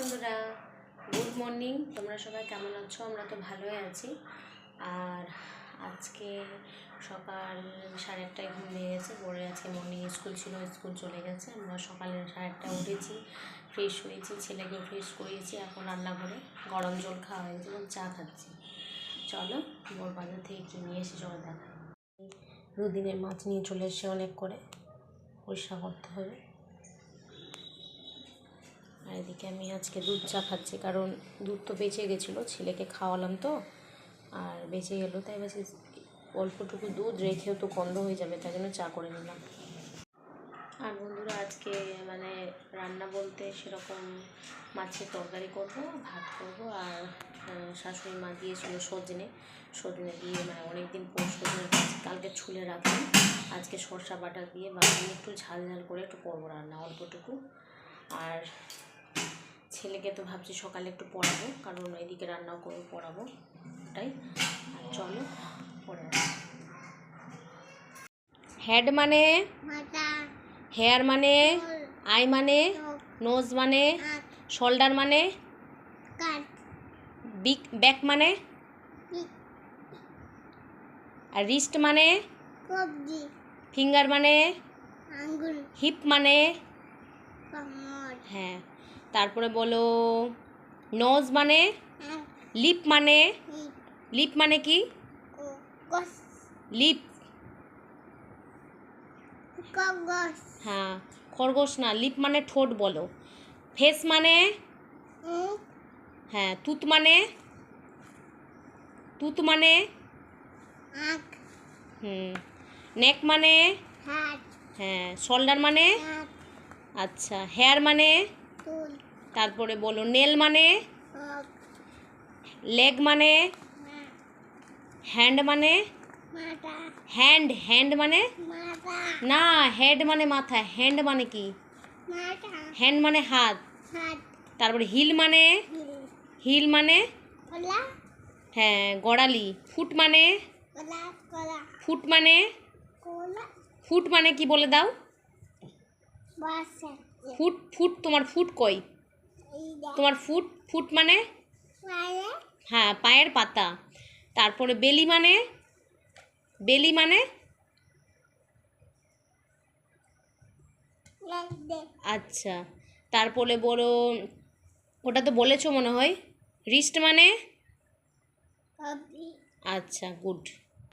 বন্ধুরা good morning তোমরা সবাই কেমন আছো? আমরা তো ভালোই আছি। আর আজকে সকাল সাড়ে আটটায় ঘুম ভেঙে গেছে। পরে আজকে মর্নিং স্কুল ছিল স্কুল চলে গেছে। আমরা সকালে সাড়ে আটটায় উঠেছি ফ্রেশ হয়েছি, ছেলেকে ফ্রেশ করিয়েছি। এখন রান্না করে গরম জল খাওয়া হয়েছে এবং চা খাচ্ছি। চলো বোর বাজার থেকে কিনে এসে চলো দেখাই। দুদিনের মাছ নিয়ে চলে এসে অনেক করে। পরিষ্কার করতে হবে। আর এদিকে আমি আজকে দুধ চা খাচ্ছি, কারণ দুধ তো বেঁচে গেছিল, ছেলেকে খাওয়ালাম তো, আর বেঁচে গেলো, তাই বেশি অল্পটুকু দুধ রেখেও তো গন্ধ হয়ে যাবে, তাই জন্য চা করে নিলাম। আর বন্ধুরা, আজকে মানে রান্না বলতে সেরকম মাছের তরকারি করব, ভাত করব, আর শাশুড়ি মা দিয়েছিল সজনে সজনে দিয়ে মানে অনেক দিন পর সজনে কালকে ছুলে রাখলাম, আজকে সরষা বাটা দিয়ে বা একটু ঝাল ঝাল করে একটু করব রান্না অল্পটুকু। আর ছেলেকে তো ভাবছি সকালে একটু পড়াবো কারণ এদিকে রান্নাও করে পড়াবো তাই। আর চলো পড়ে হেড মানে? হেয়ার মানে? আই মানে? নোজ মানে? শোল্ডার মানে? বিক ব্যাক মানে? আর রিস্ট মানে? ফিঙ্গার মানে? হিপ মানে? হ্যাঁ। তারপরে বলো নোজ মানে? লিপ মানে? লিপ মানে কি? লিপ হ্যাঁ খরগোশ না লিপ মানে ঠোঁট বলো। ফেস মানে? হ্যাঁ তুত মানে? তুত মানে? হুম নেক মানে? হ্যাঁ শোল্ডার মানে? আচ্ছা হেয়ার মানে? তারপরে বলো নেল মানে? লেগ মানে? হ্যান্ড মানে? হ্যান্ড হ্যান্ড মানে? না হেড মানে মাথা হ্যান্ড মানে কি? হ্যান্ড মানে হাত। তারপরে হিল মানে? হিল মানে? হ্যাঁ গড়ালি। ফুট মানে? ফুট মানে? ফুট মানে কি বলে দাও? বাসা। ফুট ফুট তোমার ফুট কই? তোমার ফুট ফুট মানে? হ্যাঁ পায়ের পাতা। তারপরে বেলি মানে? বেলি মানে? আচ্ছা তারপরে বলো ওটা তো বলেছ মনে হয়। রিস্ট মানে? আচ্ছা গুড।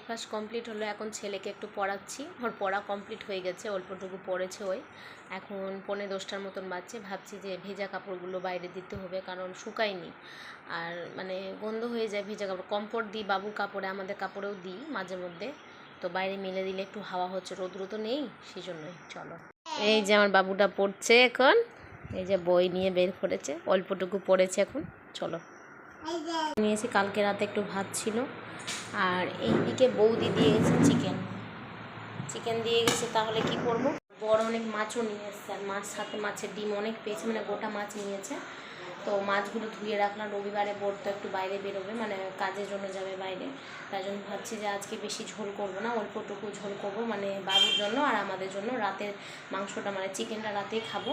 ক্লাস কমপ্লিট হলো, এখন ছেলেকে একটু পড়াচ্ছি। ওর পড়া কমপ্লিট হয়ে গেছে, অল্পটুকু পড়েছে ওই। এখন পনে দশটার মতন বাজছে, ভাবছি যে ভেজা কাপড়গুলো বাইরে দিতে হবে, কারণ শুকায়নি। আর মানে গন্ধ হয়ে যায় ভেজা কাপড়। কমফোর্ট দিই, বাবুর কাপড়ে, আমাদের কাপড়েও দিই মাঝে মধ্যে। তো বাইরে মেলে দিলে একটু হাওয়া হচ্ছে, রোদ্র তো নেই সেই জন্যই চলো। এই যে আমার বাবুটা পড়ছে এখন, এই যে বই নিয়ে বের করেছে, অল্পটুকু পড়েছে এখন, চলো। নিয়েছি কালকে রাতে একটু ভাত ছিল। আর এইদিকে বৌদি দিয়ে গেছে চিকেন চিকেন দিয়ে গেছে, তাহলে কি করব? বড় অনেক মাছও নিয়ে এসছে, আর মাছ সাথে মাছের ডিম অনেক পেয়েছে মানে গোটা মাছ নিয়েছে। তো মাছগুলো ধুয়ে রাখলাম, রবিবারে বোর তো একটু বাইরে বেরোবে মানে কাজের জন্য যাবে বাইরে। তাই জন্য ভাবছি যে আজকে বেশি ঝোল করব না, অল্পটুকু ঝোল করব মানে বাবুর জন্য আর আমাদের জন্য। রাতের মাংসটা মানে চিকেনটা রাতেই খাব।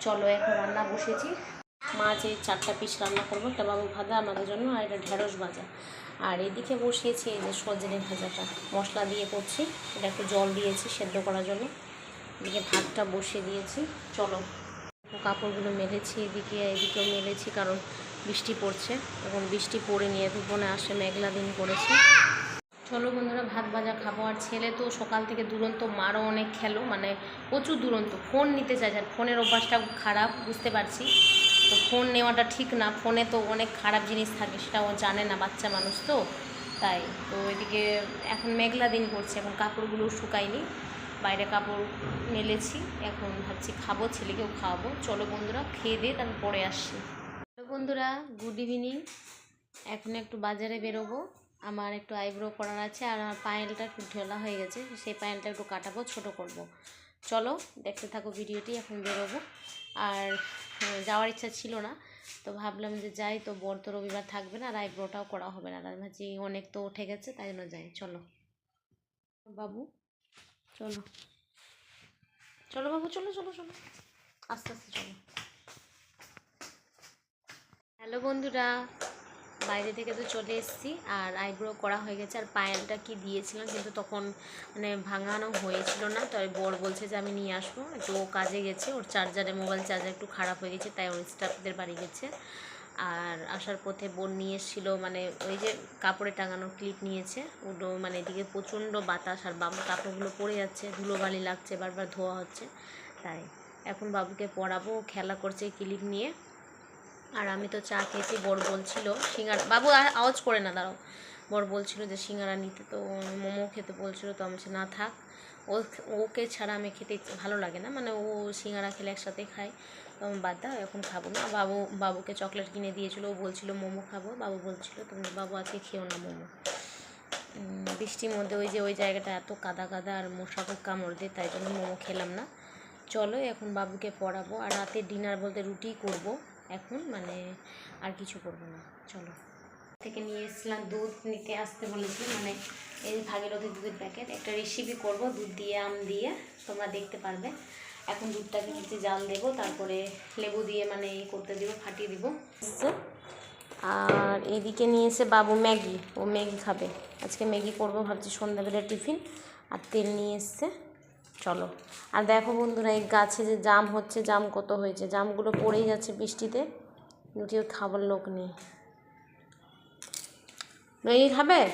চলো, এখন রান্না বসেছি। মাছ এই চারটা পিস রান্না করব, একটা বাবু ভাজা, আমাদের জন্য, আর এটা ঢেঁড়স ভাজা। আর এদিকে বসিয়েছি এই যে সজনে ভাজাটা। মশলা দিয়ে করছি, এটা একটু জল দিয়েছি সেদ্ধ করার জন্য। এদিকে ভাতটা বসিয়ে দিয়েছি। চলো, কাপড়গুলো মেলেছি এদিকে, এদিকেও মেলেছি কারণ বৃষ্টি পড়ছে। এখন বৃষ্টি পড়ে নিয়ে দুপুরে আসে, মেঘলা দিন করেছে। চলো বন্ধুরা, ভাত ভাজা খাব। আর ছেলে তো সকাল থেকে দুরন্ত, মারও অনেক খেলো। মানে প্রচুর দুরন্ত, ফোন নিতে চাইছে আর ফোনের অভ্যাসটা খারাপ, বুঝতে পারছি। তো ফোন নেওয়াটা ঠিক না। ফোনে তো অনেক খারাপ জিনিস থাকে, সেটা ও জানে না, বাচ্চা মানুষ তো। তাই তো এদিকে এখন মেঘলা দিন করছে, এখন কাপড়গুলো শুকায়নি। বাইরে কাপড় মেলেছি, এখন ভাবছি খাব, ছেলেকেও খাওয়াবো। চলো বন্ধুরা, খেয়ে দিয়ে তারপর পরে আসছি। বন্ধুরা গুড ইভিনিং এখন একটু বাজারে বেরোবো। আমার একটু আইব্রো করার আছে, আর আমার পায়েলটা একটু ঢেলা হয়ে গেছে, সেই পায়েলটা একটু কাটাবো, ছোট করব। চলো, দেখতে থাকো ভিডিওটি, এখন বেরোবো। আর যাওয়ার ইচ্ছা ছিল না। তো ভাবলাম যে যাই, তো বর তো রবিবার থাকবে না, আর আইব্রোটাও করা হবে না। আর ভাবছি অনেক তো উঠে গেছে, তাই জন্য যাই। চলো। বাবু, চলো। চলো বাবু, চলো চলো চলো। আস্তে আস্তে চলো। হ্যালো বন্ধুরা। বাইরে থেকে তো চলে এসেছি আর আইব্রো করা হয়ে গেছে আর পায়েলটা কি দিয়েছিলাম কিন্তু তখন মানে ভাঙানো হয়েছিল না তাই বর বলছে যে আমি নিয়ে আসব। একটু ও কাজে গেছে, ওর চার্জারে, মোবাইল চার্জার একটু খারাপ হয়ে গেছে, তাই ওর স্টাফদের বাড়ি গেছে। আর আসার পথে বোন নিয়ে এসেছিল মানে ওই যে কাপড়ে টাঙানোর ক্লিপ নিয়েছে, ওগুলো মানে এদিকে প্রচণ্ড বাতাস আর বাবুর কাপড়গুলো পড়ে যাচ্ছে, ধুলোবালি লাগছে, বারবার ধোয়া হচ্ছে, তাই। এখন বাবুকে পড়াবো, খেলা করছে ক্লিপ নিয়ে। আর আমি তো চা খেয়েছি, বর বলছিল সিঙ্গারা, বাবু আওয়াজ করে না, দাঁড়াও। বর বলছিল যে সিঙ্গারা নিতে, তো মোমো খেতে বলছিল, তো আমি না থাক, ও ওকে ছাড়া আমি খেতে ভালো লাগে না। মানে ও সিঙ্গারা খেলে একসাথে খায়, তো আমি বাদ দাও, এখন খাব না। বাবু, বাবুকে চকলেট কিনে দিয়েছিল, ও বলছিল, মোমো খাব। বাবু বলছিল তুমি বাবু আজকে খেও না মোমো। বৃষ্টির মধ্যে ওই যে ওই জায়গাটা এত কাদা কাদা আর মশা খুব কামড় দিয়ে, তাই জন্য মোমো খেলাম না। চলো, এখন বাবুকে পড়াবো, আর রাতে ডিনার বলতে রুটি করব। এখন মানে আর কিছু করব না, চলো। থেকে নিয়ে এসেছিলাম দুধ, নিতে আসতে বলেছি মানে এই ভাগীরথী দুধের প্যাকেট, একটা রেসিপি করব, দুধ দিয়ে, আম দিয়ে, তোমরা দেখতে পারবে। এখন দুধটাকে নিচে জাল দেব, তারপরে লেবু দিয়ে মানে এই করতে দিব, ফাটিয়ে দিব। আর এদিকে নিয়ে এসে বাবু ম্যাগি, ও ম্যাগি খাবে। আজকে ম্যাগি করব, ভাবছি সন্ধ্যাবেলা টিফিন, আর তেল নিয়ে এসছে। চলো। আর দেখো বন্ধুরা, এই গাছে যে জাম হচ্ছে, জাম কত হয়েছে? জামগুলো পড়েই যাচ্ছে বৃষ্টিতে। কেউ খাবার লোক নেই। ম্যাগি খাবে?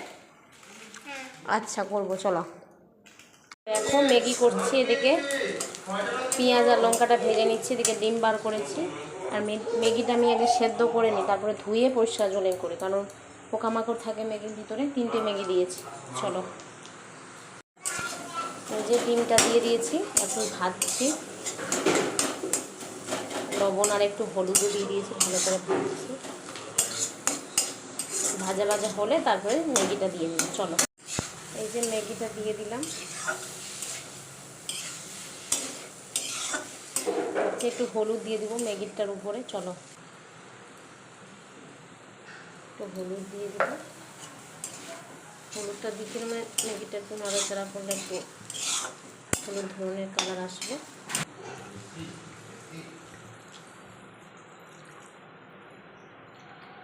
আচ্ছা করব, চলো। দেখো, ম্যাগি করছি এদিকে। পেঁয়াজ আর লঙ্কাটা ভেজে নিচ্ছি, এদিকে ডিম বার করেছি। আর ম্যাগিটা আমি আগে সেদ্ধ করে নিই, তারপরে ধুয়ে পরিষ্কার জলে করি। কারণ পোকামাকড় থাকে ম্যাগির ভিতরে, তিনটে ম্যাগি দিয়েছি। চলো। যে ডিমটা দিয়ে দিয়েছি, এখন ভাজছি। লবণ আর একটু হলুদও দিয়ে দিয়েছি, ভালো করে ভাজছি। ভাজা ভাজা হলে তারপরে ম্যাগিটা দিয়ে দিলাম, চলো। এই যে ম্যাগিটা দিয়ে দিলাম। একটু হলুদ দিয়ে দিব ম্যাগিটার উপরে, চলো। একটু হলুদ দিয়ে দিব। হলুদটা দিতে মানে ম্যাগিটা একটু নড়াচড়া করলে একটু হলুদ ধরনের কালার আসবে।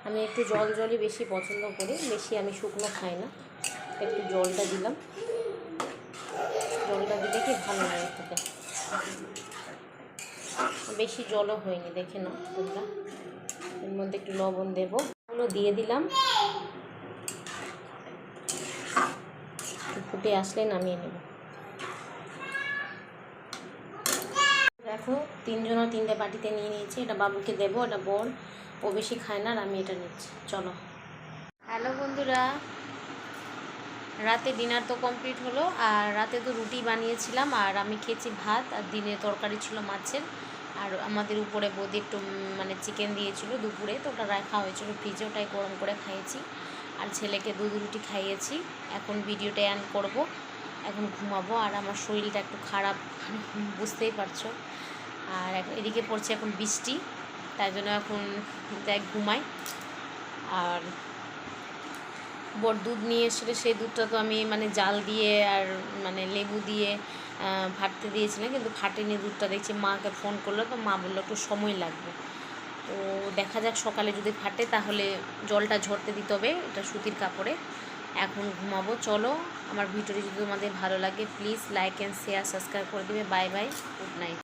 আমি একটু জল জলই বেশি পছন্দ করি, বেশি আমি শুকনো খাই না। একটু জলটা দিলাম। জলটা দিলে কি ভালো লাগে খেতে? বেশি জলও হয়নি, দেখে নাও তোমরা। এর মধ্যে একটু লবণ দেবো। ওগুলো দিয়ে দিলাম। ফুটে আসলে নামিয়ে নেব দেখো তিনজনও তিনটে বাটিতে নিয়ে নিয়েছি, এটা বাবুকে দেবো এটা বোন, ও বেশি খায় না আর আমি এটা নিচ্ছি, চলো। হ্যালো বন্ধুরা, রাতে ডিনার তো কমপ্লিট হলো, আর রাতে তো রুটি বানিয়েছিলাম, আর আমি খেয়েছি ভাত, আর দিনে তরকারি ছিল মাছের, আর আমাদের উপরে বৌদি একটু মানে চিকেন দিয়েছিল দুপুরে, তো ওটা রাখা হয়েছিল ফ্রিজে, ওটাই গরম করে খাইয়েছি, আর ছেলেকে দুধ রুটি খাইয়েছি, এখন ভিডিওটা অ্যান করব, এখন ঘুমাবো, আর আমার শরীরটা একটু খারাপ বুঝতেই পারছ। আর এদিকে পড়ছে এখন বৃষ্টি, তাই জন্য এখন যাই ঘুমাই। আর বর দুধ নিয়ে এসেছিল, সেই দুধটা তো আমি মানে জাল দিয়ে আর মানে লেবু দিয়ে ফাটতে দিয়েছিলাম, কিন্তু ফাটেনি দুধটা। দেখছি মাকে ফোন করল, তো মা বলল একটু সময় লাগবে। তো দেখা যাক সকালে যদি ফাটে, তাহলে জলটা ঝরতে দিতে হবে, এটা সুতির কাপড়ে। এখন ঘুমাবো, চলো। আমার ভিডিওটি যদি তোমাদের ভালো লাগে please like and share subscribe করে দেবে। Bye bye good night